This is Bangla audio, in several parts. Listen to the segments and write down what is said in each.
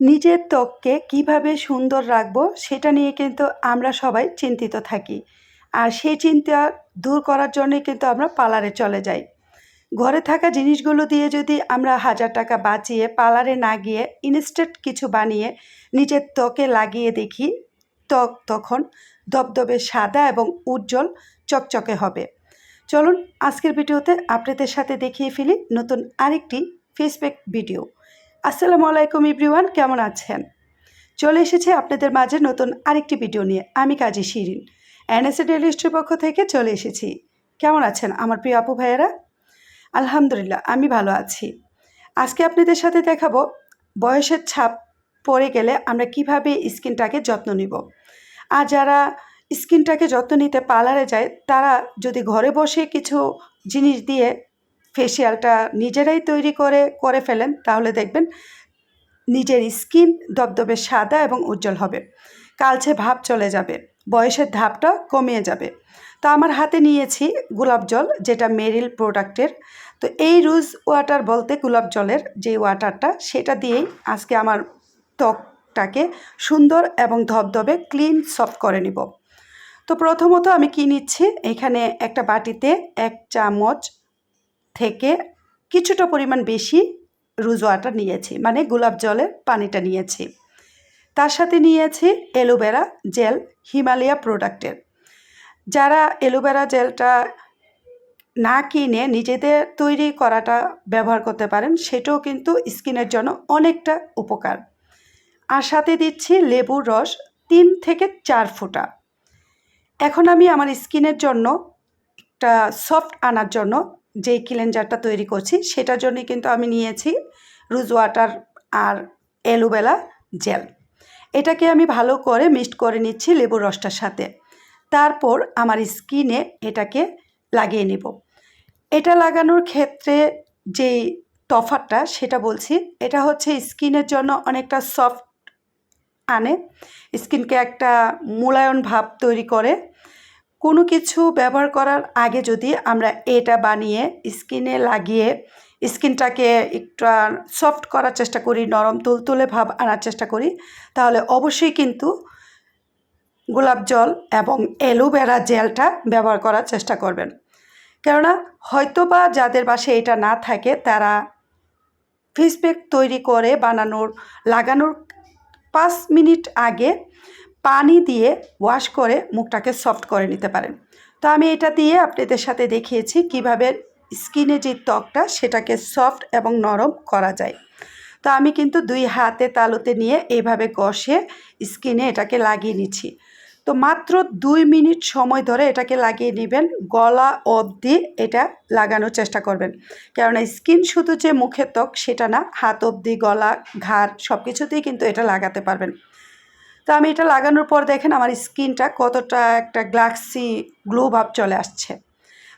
নিজের ত্বককে কীভাবে সুন্দর রাখব সেটা নিয়ে কিন্তু আমরা সবাই চিন্তিত থাকি। আর সেই চিন্তা দূর করার জন্যই কিন্তু আমরা পার্লারে চলে যাই। ঘরে থাকা জিনিসগুলো দিয়ে যদি আমরা হাজার টাকা বাঁচিয়ে পার্লারে না গিয়ে ইনস্ট্যান্ট কিছু বানিয়ে নিজের ত্বকে লাগিয়ে দেখি, ত্বক তখন দবদবে সাদা এবং উজ্জ্বল চকচকে হবে। চলুন আজকের ভিডিওতে আপনাদের সাথে দেখিয়ে ফেলি নতুন আরেকটি ফেসপ্যাক ভিডিও। আসসালামু আলাইকুম ইব্রিওয়ান কেমন আছেন? চলে এসেছে আপনাদের মাঝে নতুন আরেকটি ভিডিও নিয়ে। আমি কাজী শিরিন, এনএসএ ডেলি হিস্ট্রির পক্ষ থেকে চলে এসেছি। কেমন আছেন আমার প্রিয় আপু ভাইয়েরা? আলহামদুলিল্লাহ, আমি ভালো আছি। আজকে আপনাদের সাথে দেখাবো বয়সের ছাপ পড়ে গেলে আমরা কীভাবে স্কিনটাকে যত্ন নিব। আর যারা স্কিনটাকে যত্ন নিতে পার্লারে যায়, তারা যদি ঘরে বসে কিছু জিনিস দিয়ে ফেসিয়ালটা নিজেরাই তৈরি করে করে ফেলেন, তাহলে দেখবেন নিজের স্কিন দবদবে সাদা এবং উজ্জ্বল হবে। কালচে ভাব চলে যাবে, বয়সের ধাপটা কমিয়ে যাবে। তো আমার হাতে নিয়েছি গোলাপ জল, যেটা মেরিল প্রোডাক্টের। তো এই রুজ ওয়াটার বলতে গোলাপ জলের যে ওয়াটারটা, সেটা দিয়েই আজকে আমার ত্বকটাকে সুন্দর এবং ধবধবে ক্লিন সফট করে নিব। তো প্রথমত আমি কি নিচ্ছি, এখানে একটা বাটিতে এক চামচ থেকে কিছুটা পরিমাণ বেশি রুজ ওয়াটার নিয়েছি মানে গোলাপ জলের পানিটা নিয়েছি। তার সাথে নিয়েছি অ্যালোভেরা জেল হিমালয়া প্রোডাক্টের। যারা অ্যালোভেরা জেলটা না কিনে নিজেদের তৈরি করাটা ব্যবহার করতে পারেন, সেটাও কিন্তু স্কিনের জন্য অনেকটা উপকার। আর সাথে দিচ্ছি লেবুর রস তিন থেকে চার ফোঁটা। এখন আমি আমার স্কিনের জন্য একটা সফট আনার জন্য যে ক্লিনজারটা তৈরি করছি, সেটার জন্যই কিন্তু আমি নিয়েছি রুজ ওয়াটার আর অ্যালোভেরা জেল। এটাকে আমি ভালো করে মিক্সড করে নিচ্ছি লেবুর রসটার সাথে। তারপর আমার স্কিনে এটাকে লাগিয়ে নেব। এটা লাগানোর ক্ষেত্রে যেই তফাতটা, সেটা বলছি, এটা হচ্ছে স্কিনের জন্য অনেকটা সফট আনে। স্কিনকে একটা মূলায়ন ভাব তৈরি করে কোনো কিছু ব্যবহার করার আগে যদি আমরা এটা বানিয়ে স্কিনে লাগিয়ে স্কিনটাকে একটু সফট করার চেষ্টা করি, নরম তুলতুলে ভাব আনার চেষ্টা করি, তাহলে অবশ্যই কিন্তু গোলাপ জল এবং অ্যালোভেরা জেলটা ব্যবহার করার চেষ্টা করবেন। কেননা হয়তো বা যাদের বাসে এটা না থাকে, তারা ফেস প্যাক তৈরি করে বানানোর, লাগানোর পাঁচ মিনিট আগে পানি দিয়ে ওয়াশ করে মুখটাকে সফট করে নিতে পারেন। তো আমি এটা দিয়ে আপনাদের সাথে দেখিয়েছি কীভাবে স্কিনে যে ত্বকটা সেটাকে সফট এবং নরম করা যায়। তো আমি কিন্তু দুই হাতে তালুতে নিয়ে এইভাবে কষে স্কিনে এটাকে লাগিয়ে নিচ্ছি। তো মাত্র দুই মিনিট সময় ধরে এটাকে লাগিয়ে নেবেন, গলা অবধি এটা লাগানোর চেষ্টা করবেন। কেননা স্কিন শুধু যে মুখের ত্বক সেটা না, হাত অবধি, গলা, ঘাড় সব কিছুতেই কিন্তু এটা লাগাতে পারবেন। তো আমি এটা লাগানোর পর দেখেন আমার স্কিনটা কতটা একটা গ্লাক্সি গ্লো ভাব চলে আসছে।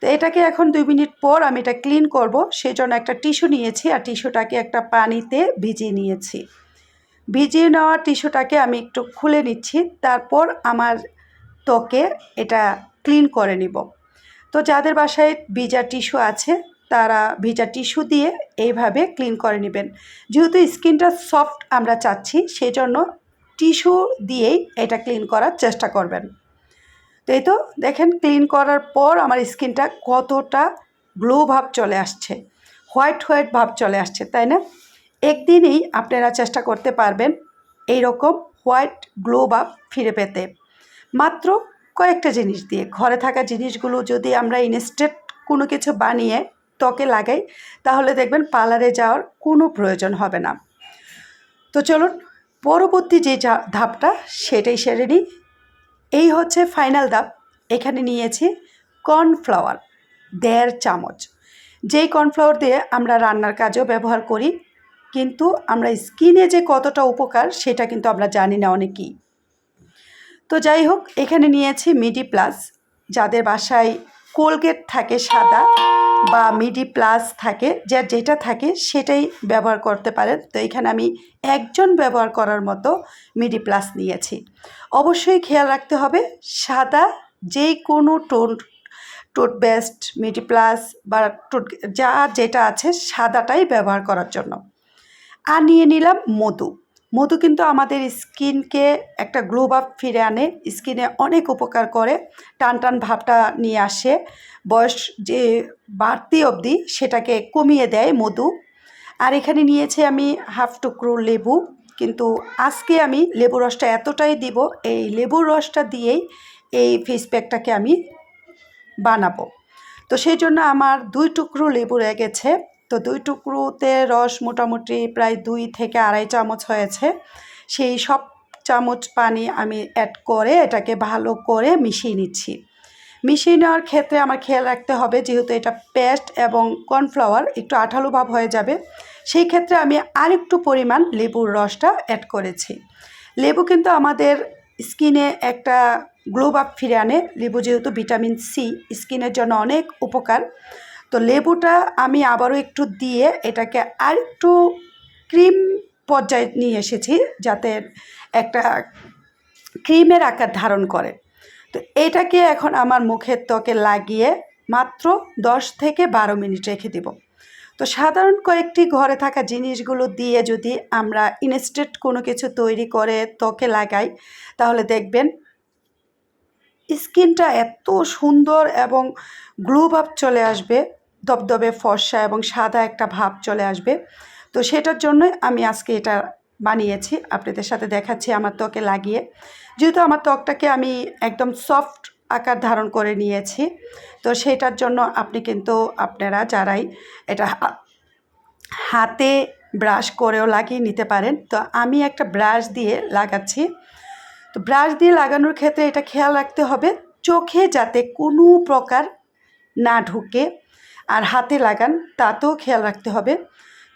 তো এটাকে এখন দুই মিনিট পর আমি এটা ক্লিন করব সেই জন্য একটা টিস্যু নিয়েছি আর টিস্যুটাকে একটা পানিতে ভিজিয়ে নিয়েছি। ভিজিয়ে নেওয়া টিস্যুটাকে আমি একটু খুলে নিচ্ছি, তারপর আমার ত্বকে এটা ক্লিন করে নিব। তো যাদের বাসায় ভিজা টিস্যু আছে, তারা ভিজা টিস্যু দিয়ে এইভাবে ক্লিন করে নেবেন। যেহেতু স্কিনটা সফট আমরা চাচ্ছি সেই জন্য টিস্যু দিয়েই এটা ক্লিন করার চেষ্টা করবেন। তো এই তো? দেখেন, ক্লিন করার পর আমার স্কিনটা কতটা গ্লো ভাব চলে আসছে। হোয়াইট হোয়াইট ভাব চলে আসছে, তাই না? একদিনেই আপনারা চেষ্টা করতে পারবেন এই রকম হোয়াইট গ্লো ভাব ফিরে পেতে। মাত্র কয়েকটা জিনিস দিয়ে, ঘরে থাকা জিনিসগুলো যদি আমরা ইনস্টেন্ট কোনো কিছু বানিয়ে ত্বকে লাগাই, তাহলে দেখবেন পার্লারে যাওয়ার কোনো প্রয়োজন হবে না। তো চলুন পরবর্তী যে ধাপটা, সেটাই সেরে নিই এই হচ্ছে ফাইনাল ধাপ। এখানে নিয়েছি কর্নফ্লাওয়ার দেড় চামচ। যেই কর্নফ্লাওয়ার দিয়ে আমরা রান্নার কাজেও ব্যবহার করি, কিন্তু আমরা স্কিনে যে কতটা উপকার, সেটা কিন্তু আমরা জানি না অনেকেই। তো যাই হোক, এখানে নিয়েছি মিডি প্লাস যাদের বাসায় কোলগেট থাকে সাদা বা মিডি প্লাস থাকে, যা যেটা থাকে সেটাই ব্যবহার করতে পারেন। তো এখানে আমি একজন ব্যবহার করার মতো মিডি প্লাস নিয়েছি। অবশ্যই খেয়াল রাখতে হবে, সাদা যে কোনো টোন টুথপেস্ট মিডি প্লাস বা টুথ যা যেটা আছে সাদাটাই ব্যবহার করার জন্য। আর নিয়ে নিলাম মধু। মধু কিন্তু আমাদের স্কিনকে একটা গ্লো ভাব ফিরে আনে, স্কিনে অনেক উপকার করে, টান টান ভাবটা নিয়ে আসে, বয়স যে বাড়তি অবধি সেটাকে কমিয়ে দেয় মধু। আর এখানে নিয়েছি আমি হাফ টুকরো লেবু, কিন্তু আজকে আমি লেবু রসটা এতটাই দিব, এই লেবুর রসটা দিয়েই এই ফেস প্যাকটাকে আমি বানাবো। তো সেই জন্য আমার দুই টুকরো লেবু রয়ে গেছে। তো দুই টুকরোতে রস মোটামুটি প্রায় দুই থেকে আড়াই চামচ হয়েছে। সেই সব চামচ পানি আমি অ্যাড করে এটাকে ভালো করে মিশিয়ে নিচ্ছি। মিশিয়ে নেওয়ার ক্ষেত্রে আমার খেয়াল রাখতে হবে যেহেতু এটা পেস্ট এবং কর্নফ্লাওয়ার একটু আঠালো ভাব হয়ে যাবে, সেই ক্ষেত্রে আমি আরেকটু পরিমাণ লেবুর রসটা অ্যাড করেছি। লেবু কিন্তু আমাদের স্কিনে একটা গ্লোব আপ ফিরে আনে। লেবু যেহেতু ভিটামিন সি, স্কিনের জন্য অনেক উপকার। তো লেবুটা আমি আবারও একটু দিয়ে এটাকে আরেকটু ক্রিম পর্যায়ে নিয়ে এসেছি যাতে একটা ক্রিমের আকার ধারণ করে। তো এটাকে এখন আমার মুখের ত্বকে লাগিয়ে মাত্র দশ থেকে বারো মিনিট রেখে দিব। তো সাধারণ কয়েকটি ঘরে থাকা জিনিসগুলো দিয়ে যদি আমরা ইনস্টেন্ট কোনো কিছু তৈরি করে ত্বকে লাগাই, তাহলে দেখবেন স্কিনটা এত সুন্দর এবং গ্লো ভাব চলে আসবে। দবদবে ফর্সা এবং সাদা একটা ভাব চলে আসবে। তো সেটার জন্যই আমি আজকে এটা বানিয়েছি। আপনাদের সাথে দেখাচ্ছি আমার ত্বকে লাগিয়ে। যেহেতু আমার ত্বকটাকে আমি একদম সফট আকার ধারণ করে নিয়েছি, তো সেটার জন্য আপনি কিন্তু আপনারা যারাই এটা হাতে ব্রাশ করেও লাগিয়ে নিতে পারেন। তো আমি একটা ব্রাশ দিয়ে লাগাচ্ছি। তো ব্রাশ দিয়ে লাগানোর ক্ষেত্রে এটা খেয়াল রাখতে হবে, চোখে যাতে কোনো প্রকার না ঢুকে আর হাতে লাগান, তাতেও খেয়াল রাখতে হবে।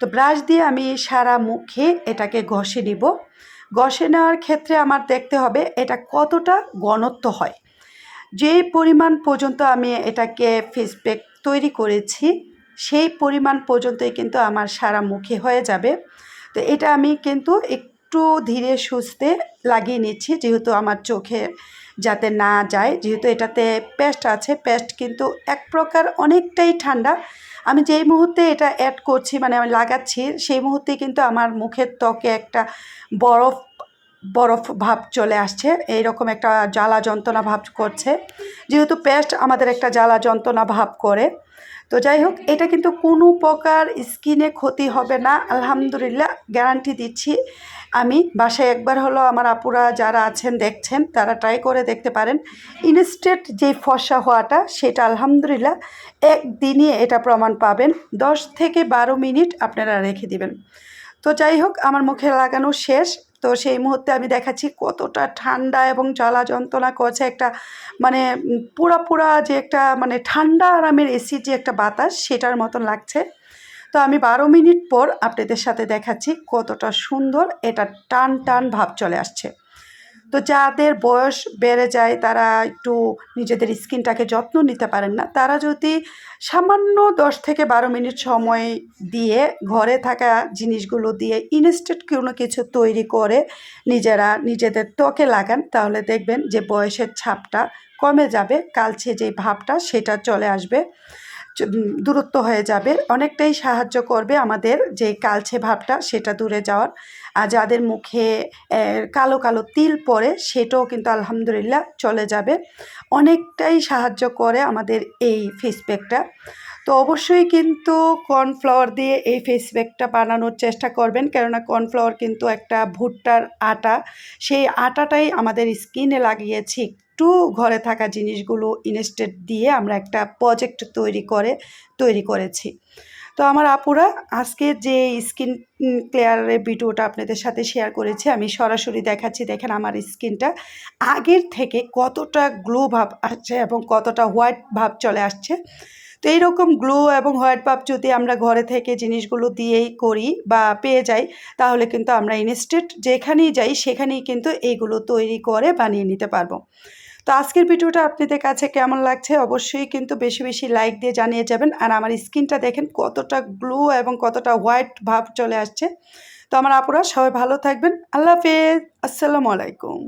তো ব্রাশ দিয়ে আমি সারা মুখে এটাকে ঘষে নিব। ঘষে নেওয়ার ক্ষেত্রে আমার দেখতে হবে এটা কতটা ঘনত্ব হয়। যে পরিমাণ পর্যন্ত আমি এটাকে ফেস প্যাক তৈরি করেছি, সেই পরিমাণ পর্যন্তই কিন্তু আমার সারা মুখে হয়ে যাবে। তো এটা আমি কিন্তু একটু ধীরে সুস্থে লাগিয়ে নিচ্ছি, যেহেতু আমার চোখে যাতে না যায়, যেহেতু এটাতে পেস্ট আছে পেস্ট কিন্তু এক প্রকার অনেকটাই ঠান্ডা। আমি যেই মুহূর্তে এটা অ্যাড করছি মানে আমি লাগাচ্ছি, সেই মুহূর্তে কিন্তু আমার মুখের ত্বকে একটা বরফ বরফ ভাব চলে আসছে, এইরকম একটা জ্বালা যন্ত্রণা ভাব করছে। যেহেতু পেস্ট আমাদের একটা জ্বালা যন্ত্রণা ভাব করে তো যাই হোক, এটা কিন্তু কোনো প্রকার স্কিনে ক্ষতি হবে না। আলহামদুলিল্লাহ গ্যারান্টি দিচ্ছি। আমি বাসায় একবার হলো আমার আপুরা যারা আছেন, দেখছেন, তারা ট্রাই করে দেখতে পারেন। ইনস্টেন্ট যে ফসা হওয়াটা, সেটা আলহামদুলিল্লাহ একদিনই এটা প্রমাণ পাবেন। দশ থেকে বারো মিনিট আপনারা রেখে দিবেন। তো যাই হোক, আমার মুখে লাগানো শেষ। তো সেই মুহূর্তে আমি দেখাচ্ছি কতটা ঠান্ডা এবং জ্বালা যন্ত্রণা করছে একটা মানে পুরা পুরা যে একটা মানে ঠান্ডা আরামের এসি যে একটা বাতাস সেটার মতন লাগছে। তো আমি বারো মিনিট পর আপনাদের সাথে দেখাচ্ছি কতটা সুন্দর এটা টান টান ভাব চলে আসছে। তো যাদের বয়স বেড়ে যায়, তারা একটু নিজেদের স্কিনটাকে যত্ন নিতে পারেন না। তারা যদি সামান্য দশ থেকে বারো মিনিট সময় দিয়ে ঘরে থাকা জিনিসগুলো দিয়ে ইনস্টেন্ট কোনো কিছু তৈরি করে নিজেরা নিজেদের ত্বকে লাগান, তাহলে দেখবেন যে বয়সের ছাপটা কমে যাবে কালছে যে ভাবটা সেটা চলে আসবে দূরত্ব হয়ে যাবে। অনেকটাই সাহায্য করবে আমাদের যে কালছে ভাবটা সেটা দূরে যাওয়ার। যাদের মুখে কালো কালো তিল পড়ে, সেটাও কিন্তু আলহামদুলিল্লাহ চলে যাবে। অনেকটাই সাহায্য করে আমাদের এই ফেস প্যাকটা তো অবশ্যই কিন্তু কর্নফ্লাওয়ার দিয়ে এই ফেস প্যাকটা বানানোর চেষ্টা করবেন, কেননা কর্নফ্লাওয়ার কিন্তু একটা ভুট্টার আটা। সেই আটাটাই আমাদের স্কিনে লাগিয়েছি একটু ঘরে থাকা জিনিসগুলো ইনস্টেট দিয়ে আমরা একটা প্রজেক্ট তৈরি করে, তৈরি করেছি। তো আমার আপুরা আজকে যে স্কিন ক্লিয়ারের ভিডিওটা আপনাদের সাথে শেয়ার করেছি, আমি সরাসরি দেখাচ্ছি, দেখেন আমার স্কিনটা আগের থেকে কতটা গ্লো ভাব আসছে এবং কতটা হোয়াইট ভাব চলে আসছে। তো এইরকম গ্লো এবং হোয়াইট ভাব যদি আমরা ঘরে থেকে জিনিসগুলো দিয়েই করি বা পেয়ে যাই, তাহলে কিন্তু আমরা ইনস্টেন্ট যেখানেই যাই, সেখানেই কিন্তু এইগুলো তৈরি করে বানিয়ে নিতে পারব। তো আজকের ভিডিওটা আপনাদের কাছে কেমন লাগছে অবশ্যই কিন্তু বেশি বেশি লাইক দিয়ে জানিয়ে যাবেন। আর আমার স্কিনটা দেখেন কতটা গ্লো এবং কতটা হোয়াইট ভাব চলে আসছে। তো আমার আপুরা সবাই ভালো থাকবেন। আল্লাহ হাফেজ। আসসালামু আলাইকুম।